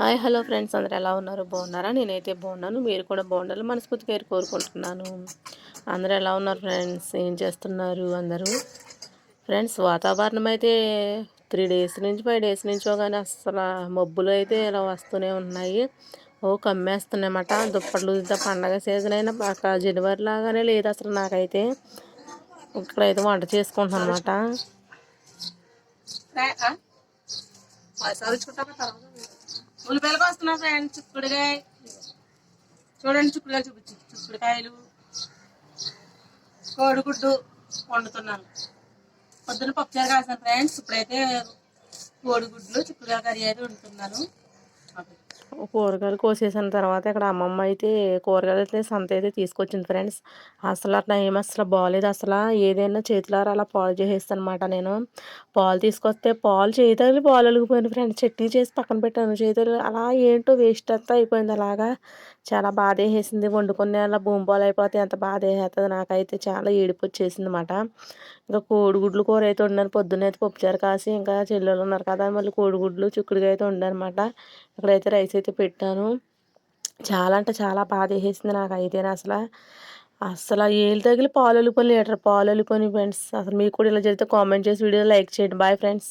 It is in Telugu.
హాయ్ హలో ఫ్రెండ్స్ అందరు ఎలా ఉన్నారు బాగున్నారా నేనైతే బాగున్నాను మీరు కూడా బాగుండాలి మనస్ఫూర్తిగా కోరుకుంటున్నాను అందరూ ఎలా ఉన్నారు ఫ్రెండ్స్ ఏం చేస్తున్నారు అందరూ ఫ్రెండ్స్ వాతావరణం అయితే త్రీ డేస్ నుంచి ఫైవ్ డేస్ నుంచో కానీ అసలు మబ్బులు అయితే ఇలా వస్తూనే ఉన్నాయి ఓ కమ్మేస్తున్నాయన్నమాట దుప్పట్లు పండగ సీజన్ అయినా అక్కడ జనవరి లాగానే లేదు అసలు నాకైతే ఇక్కడైతే వంట చేసుకుంటున్నాను అనమాట ఉల్లిపాయలకు ఫ్రెండ్స్ చిక్కుడుకాయ. చూడండి చిక్కుడుకాయలు చూపించు చిక్కుడుకాయలు. కోడిగుడ్డు వండుతున్నాను. పొద్దున పప్పుచారు కాసాను ఫ్రెండ్స్ ఇప్పుడైతే కోడిగుడ్లు చిక్కుడుకాయ కర్రీ అయితే వండుతున్నాను. కూరగాయలు కోసేసిన తర్వాత ఇక్కడ అమ్మమ్మ అయితే కూరగాయలు అయితే సంత అయితే తీసుకొచ్చింది ఫ్రెండ్స్. అసలు అట్లా అసలు బాగాలేదు అసలు ఏదైనా చేతులారా అలా పాలు చేసేస్తాను అనమాట నేను. పాలు తీసుకొస్తే పాలు చేతులు పాలు అలిగిపోయింది ఫ్రెండ్స్. చట్నీ చేసి పక్కన పెట్టాను. చేతులు అలా ఏంటో వేస్ట్ అంతా అయిపోయింది అలాగా. చాలా బాధ వేసేసింది వండుకునే అలా భూమి పాలు అయిపోతే ఎంత బాధ వేసేస్తుంది నాకైతే చాలా ఏడుపు వచ్చేసింది అనమాట ఇంకా కోడిగుడ్లు కూర అయితే వండాను. పొద్దున్న అయితే పప్పుచారు కాసి ఇంకా చెల్లెలు ఉన్నారు కదా. మళ్ళీ కోడిగుడ్లు చిక్కుడుగా అయితే వండానమాట ఇక్కడైతే రైస్ అయితే పెట్టాను చాలా అంటే చాలా బాధ వేసేసింది నాకు అయితే అసలు. అసలు ఏళ్ళు తగిలి పాలు వెళ్ళిపోయి లీటర్ పాలు వెళ్ళిపోయి ఫ్రెండ్స్ అసలు మీకు కూడా ఇలా జరిగితే కామెంట్ చేసి వీడియో లైక్ చేయండి. Bye friends